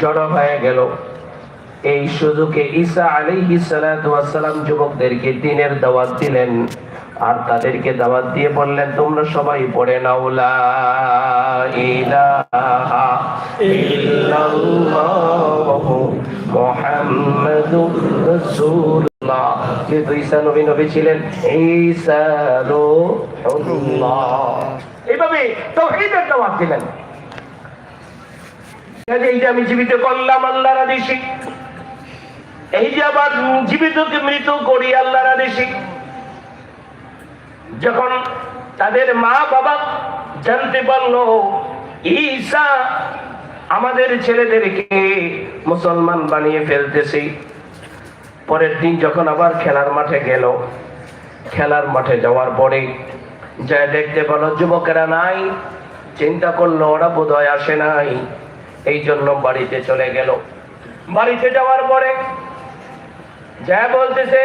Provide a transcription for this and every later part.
জড়ো হয়ে গেল। এই সুযোগে ঈসা যুবকদেরকে দিনের দাওয়াত দিলেন আর তাদেরকে দাওয়াত দিয়ে বললেন, তোমরা সবাই পড়ে নবী ছিলেন ঈসা দাওয়াত দিলেন। আমি জীবিত করলাম, আল্লাহর আদেশে। এই যে আবার জীবিতকে মৃত করি, আল্লাহর আদেশে। যখন তাদের মা বাবা জানতে পারল, ঈসা আমাদের ছেলেদেরকে মুসলমান বানিয়ে ফেলতেছে। পরের দিন যখন আবার খেলার মাঠে গেল, খেলার মাঠে যাওয়ার পরে যা দেখতে পেল যুবকেরা নাই, চিন্তা করল, ওরা বোধহয় আসে নাই। এই জন্য বাড়িতে চলে গেল। বাড়িতে যাওয়ার পরে যা বলতেছে,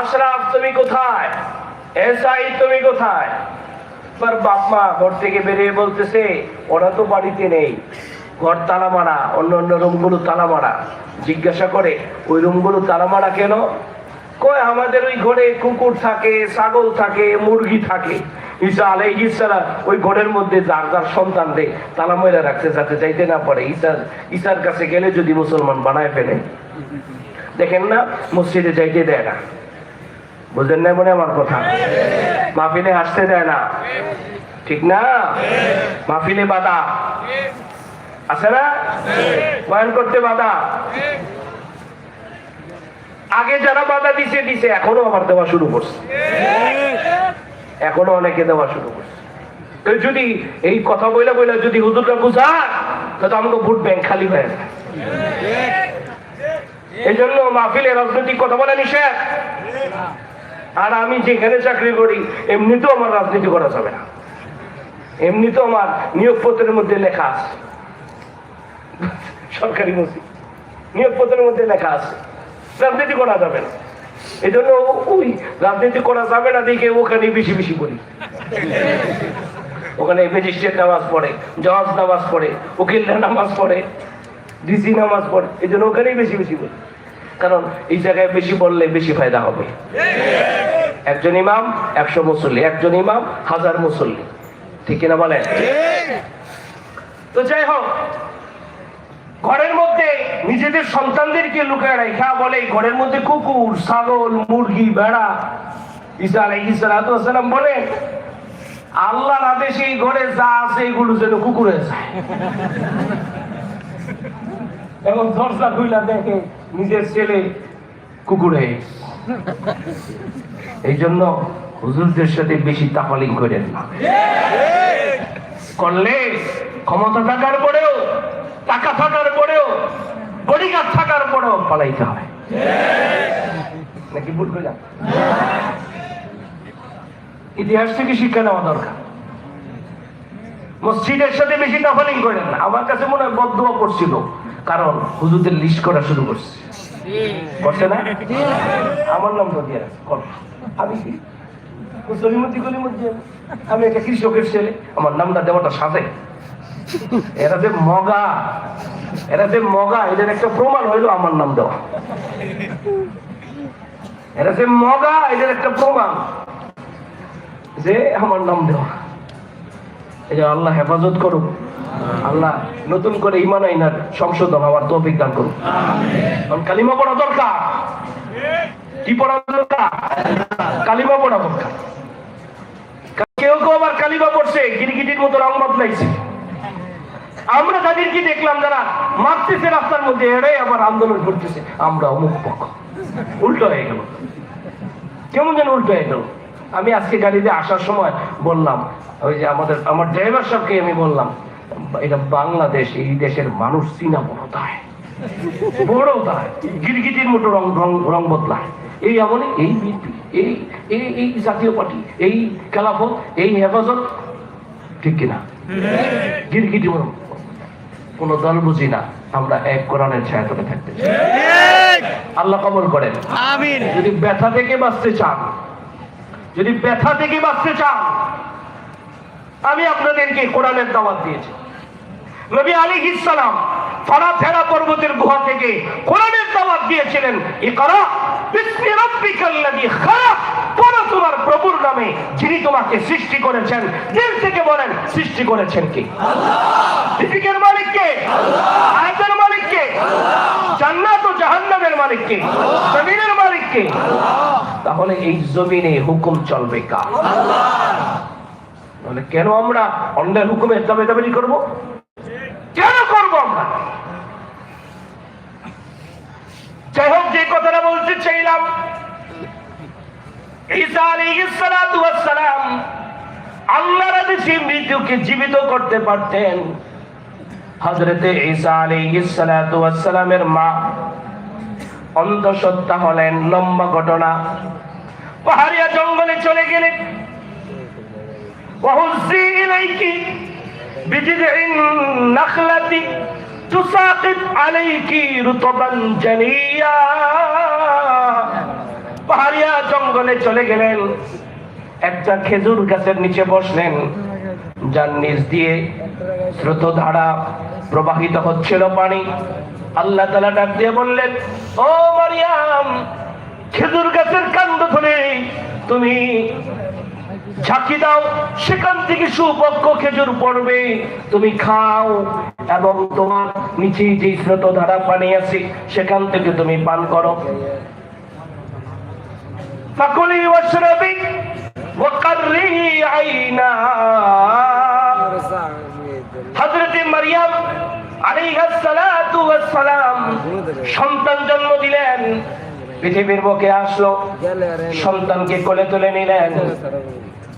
আশরাফ, তুমি কোথায়? এসআই তুমি কোথায়? এবার বাপ মা ঘর থেকে বেরিয়ে বলতেছে, ওরা তো বাড়িতে নেই। ঘর তালা মারা অন্য অন্য রুমগুলো তালা মারা জিজ্ঞাসা করে, ওই রুমগুলো তালা মারা কেন? কয় আমাদের ওই ঘরে কুকুর থাকে, ছাগল থাকে, মুরগি থাকে। ঈসা আলাইহিস সালাম ওই ঘরের মধ্যে যার যার সন্তান দেয় তালা ময়লা রাখতে যাতে যাইতে না পারে। ঈসা ঈশার কাছে গেলে যদি মুসলমান বানায় ফেলে, দেখেন না, মসজিদে যাইতে দেয় না। বুঝেন না মনে আমার কথা? মাহফিলে আসতে দেয় না। ঠিক না? মাহফিলে বাধা। আছে না? বয়ান করতে বাধা? আগে যারা বাধা দিছে দিছে। এখনও আবার দেওয়া শুরু করছে। এখনও অনেকে দেওয়া শুরু করছে। যদি এই কথা বইলা বইলা যদি হুজুরটা বুঝা তাহলে আমাকে ভোট ব্যাংক খালি হয়ে এই জন্য মাহফিলে রাজনৈতিক কথা বলা নিষেধ। আর আমি যেখানে চাকরি করি, এমনিতেও আমার রাজনীতি করা যাবে না। এমনিতেও আমার নিয়োগপত্রের মধ্যে লেখা আছে। সরকারি মসজিদ। নিয়োগপত্রের মধ্যে লেখা আছে। রাজনীতি করা যাবে না। এই জন্য ওই রাজনীতি করা যাবে না দেখে ওখানে বেশি বেশি করি। ওখানে ম্যাজিস্ট্রেট নামাজ পড়ে জজ নামাজ পড়ে উকিল নামাজ পড়ে ডিসি নামাজ পড়ে এই জন্য ওখানেই বেশি বেশি বলি কারণ এই জায়গায় বেশি বললে বেশি ফায়দা হবে। একজন ইমাম একশো মুসল্লি একজন ইমাম হাজার মুসল্লি। ঠিক কিনা বলেন? তো যাই হোক ঘরের মধ্যে নিজেদের সন্তানদেরকে লুকায় রেখা বলে ঘরের মধ্যে কুকুর, ছাগল, মুরগি, ভেড়া। ঈসা ওয়াস বলে, আল্লাহর আদেশে এই ঘরে যা আছে এগুলো যেন কুকুরে যায়। এবং দরজা খুইলা দেখে নিজের ছেলে কুকুরে। এই জন্য হুজুরদের সাথে বেশি তাফালিং করেন না। করলে ক্ষমতা থাকার পরেও, টাকা থাকার পরেও বডিগার্ড থাকার পরেও পালাইতে হয়। নাকি ভুল করলাম ইতিহাস থেকে শিক্ষা নেওয়া দরকার। মসজিদের সাথে বেশি তাফালিং করেন আমার কাছে মনে হয় বদুয়া করছিল। কারণ হুজুরদের লিস্ট করা শুরু করছে। করছে না? আমার নাম তো দিয়ে আমি কি? সলিমতি গলিমতি আমি একটা কৃষকের ছেলে। আমার নামটা দেওয়াটা সাজে। এরা যে মগা। এরা যে মগা এদের একটা প্রমাণ হইল আমার নাম দেওয়া। এরা যে মগা এদের একটা প্রমাণ যে আমার নাম দেওয়া। এই যে আল্লাহ হেফাজত করুক, আল্লাহ নতুন করে ইমান আইনার সংশোধন হওয়ার তৌফিক দান করুক। কারণ কালিমা পড়া দরকার। কি পড়া দরকার? কালিমা পড়া দরকার। কেউ কেউ আবার কালিমা পড়ছে গিরগিটির মতো রং বদলাইছে। আমরা তাদেরকে দেখলাম যারা মারতেছে রাস্তার মধ্যে? এরাই আবার আন্দোলন করতেছে। আমরা অমুক পক্ষ। উল্টো হয়ে গেল। কেমন যেন উল্টো হয়ে গেল। আমি আজকে গাড়িতে আসার সময় বললাম, ওই যে আমাদের, আমার ড্রাইভার সাহেবকে আমি বললাম, এটা বাংলাদেশ, এই দেশের মানুষ চীনা বড় তাই বড় তাই গিরগিটির মতো রং রং রং বদলায়। এই এমন এই বিএনপি, এই এই এই জাতীয় পার্টি, এই খেলাফত, এই হেফাজত, ঠিক কিনা? গিরগিটি মতো কোন দল বুঝি না আমরা এক কোরআনের ছায়াতলে থাকতে চাই। আল্লাহ কবল করেন। আমিন। যদি ব্যথা থেকে বাঁচতে চান যদি ব্যথা থেকে বাঁচতে চান আমি আপনাদেরকে কোরআনের দাওয়াত দিয়েছি। নবী আলী ইসলাম ফারা ফেরা পর্বতের গুহা থেকে কোরআনের দাওয়াত দিয়েছিলেন এ পড়ো তোমার প্রভুর নামে যিনি তোমাকে সৃষ্টি করেছেন। দিল থেকে বলেন সৃষ্টি করেছেন কি? রিজিকের মালিক কে আয়াতের মালিক কে জান্নাত ও জাহান্নামের মালিক কে জমিনের মালিক কে তাহলে এই জমিনে হুকুম চলবে কার? তাহলে কেন আমরা অন্যের হুকুমের দাবি দাবি করব? কেন করব আমরা? যাই হোক, যে কথাটা বলতে চাইলাম, ঈসা আলাইহিস সালাতু মৃত্যুকে জীবিত করতে পারতেন। হজরতে ঈসা আলাইসালামের মা অন্ধসত্ত্বা হলেন, লম্বা ঘটনা। পাহাড়িয়া জঙ্গলে চলে গেলেন পাহাড়িয়া জঙ্গলে চলে গেলেন, একটা খেজুর গাছের নিচে বসলেন। যার নিচ দিয়ে স্রোত ধারা প্রবাহিত হচ্ছিল পানি। আল্লাহ তালা ডাক দিয়ে বললেন, ও মারিয়াম, খেজুর গাছের কাণ্ড ধরে তুমি ঝাঁকি দাও, সেখান থেকে সুপক্ষ খেজুর পড়বে, তুমি খাও এবং তোমার নিচে যে স্রোত ধারা পানি আছে, সেখান থেকে তুমি পান করো। ফাকুলি ওয়াশরাবি হযরত মারিয়াম সালাম সন্তান জন্ম দিলেন। পৃথিবীর বুকে আসলো, সন্তানকে কোলে তুলে নিলেন।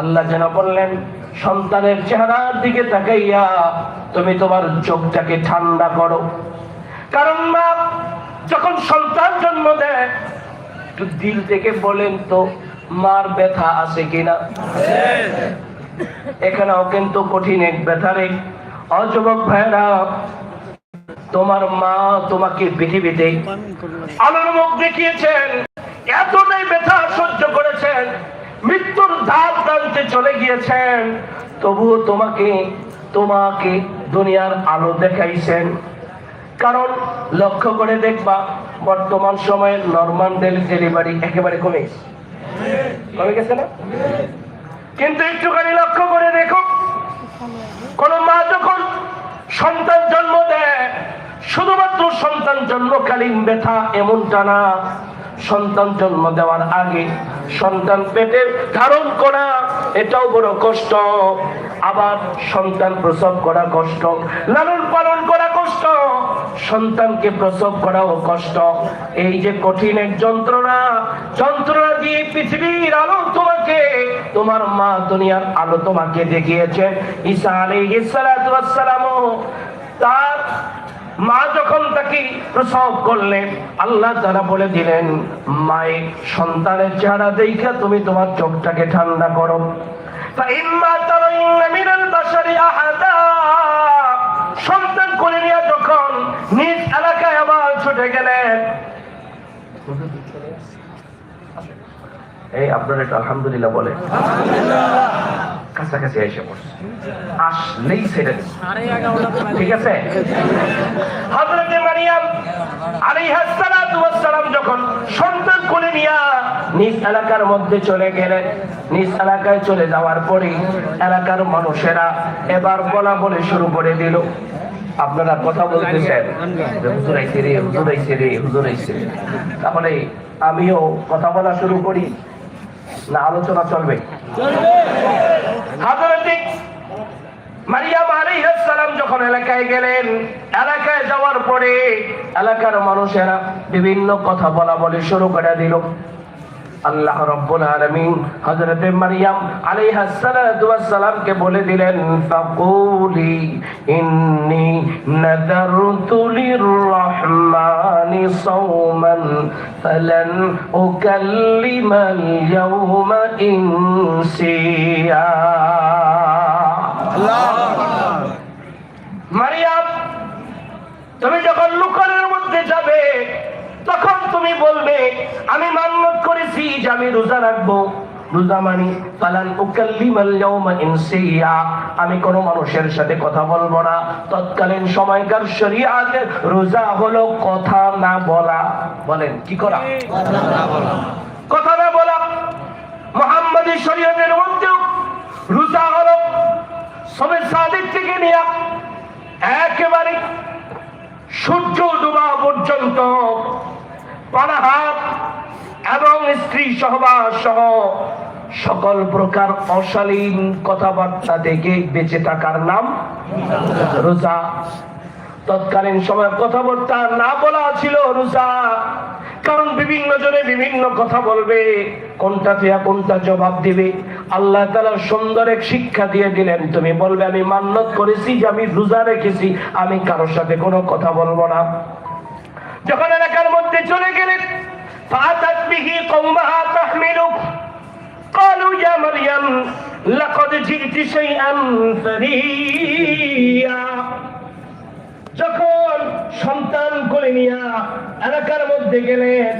আল্লাহ যেন বললেন, সন্তানের চেহারার দিকে তাকাইয়া তুমি তোমার চোখটাকে ঠান্ডা করো। কারণ মা যখন সন্তান জন্ম দেয়, একটু দিল থেকে বলেন তো। মার ব্যথা আছে কিনা? এখানেও কিন্তু কঠিন এক ব্যথা রে। অযুবক ভাইরা তোমার মা তোমাকে পৃথিবীতে আলোর মুখ দেখিয়েছেন, এতটাই ব্যথা সহ্য করেছেন, মৃত্যুর ধাপ টানতে চলে গিয়েছেন। তবুও তোমাকে তোমাকে দুনিয়ার আলো দেখাইছেন। কারণ লক্ষ্য করে দেখবা, বর্তমান সময়ে নর্মাল ডেলিভারি একেবারে কমে গেছে। কমে গেছে না কিন্তু একটুখানি লক্ষ্য করে দেখো। কোন মা যখন সন্তান জন্ম দেয়, শুধুমাত্র সন্তান জন্মকালীন ব্যথা এমনটা না, সন্তান জন্ম দেওয়ার আগে সন্তান পেটে ধারণ করা, এটাও বড় কষ্ট। আবার সন্তান প্রসব করা কষ্ট, লালন পালন করা কষ্ট, সন্তানকে প্রসব করাও কষ্ট। এই যে কঠিন এক যন্ত্রণা যন্ত্রণা দিয়ে পৃথিবীর আলো তোমাকে, তোমার মা দুনিয়ার আলো তোমাকে দেখিয়েছে। ঈসা আলাইহিস সালাতু সালামও তার মা যখন তাকে প্রসব করলেন, আল্লাহ তারা বলে দিলেন, মায়ের সন্তানের চেহারা দেখা তুমি তোমার চোখটাকে ঠান্ডা করো। فإما ترين من البشر أحدا সন্তান কোলে নিয়ে যখন নিজ এলাকায় আবার ছুটে গেলেন এই আপনার একটু আলহামদুলিল্লাহ বলে কাছাকাছি এসে পড়ছে আসলেই ছেড়ে দিন। ঠিক আছে হযরতে মারিয়াম আলাইহাস সালাতু ওয়াস সালাম যখন সন্তান কোলে নিয়ে নিজ এলাকার মধ্যে চলে গেলেন নিজ এলাকায় চলে যাওয়ার পরে এলাকার মানুষেরা এবার বলা বলে শুরু করে দিল। আপনারা কথা বলতেছেন। তাহলে আমিও কথা বলা শুরু করি, না আলোচনা চলবে? মারিয়াম সালাম যখন এলাকায় গেলেন, এলাকায় যাওয়ার পরে এলাকার মানুষেরা বিভিন্ন কথা বলা বলে শুরু করে দিল। আল্লাহ রব্বুল আলামিন হযরতে মারিয়াম আলাইহাস সালাতু সালামকে বলে দিলেন, ফাকুলি ইন্নী নাদারতু লিররহমানি সাওমান, ফালান উকাল্লিমাল ইয়াওমা ইনসিয়া। মারিয়াম, তুমি যখন লুকানোর মধ্যে যাবে তখন তুমি বলবে, আমি মান্যত করেছি যে আমি রোজা রাখব। মানি আমি কোনো মানুষের সাথে কথা বলব না। তৎকালীন সময়কার শরীয়তে রোজা হলো কথা না বলা। বলেন, কি করা? কথা না বলা। মোহাম্মদী শরীয়তের মধ্যেও রোজা হলো। সবে সাদিক থেকে নিয়ে একেবারে সূর্য ডুবা পর্যন্ত এবং স্ত্রী সহবাস সহ সকল প্রকার অশালীন কথাবার্তা থেকে বেঁচে থাকার নাম রোজা। তৎকালীন সময় কথাবার্তা না বলা ছিল রোজা, কারণ বিভিন্ন জনে বিভিন্ন কথা বলবে কোনটা থেকে কোনটা জবাব দিবে। আল্লাহ তালা সুন্দর এক শিক্ষা দিয়ে দিলেন তুমি বলবে আমি মান্যত করেছি যে আমি রোজা রেখেছি আমি কারোর সাথে কোনো কথা বলবো না যখন এলাকার মধ্যে চলে গেলেন فأتت به قومها تحمله قالوا يا مريم لقد جئت شيئا فريا যখন সন্তান করে নিয়া এলাকার মধ্যে গেলেন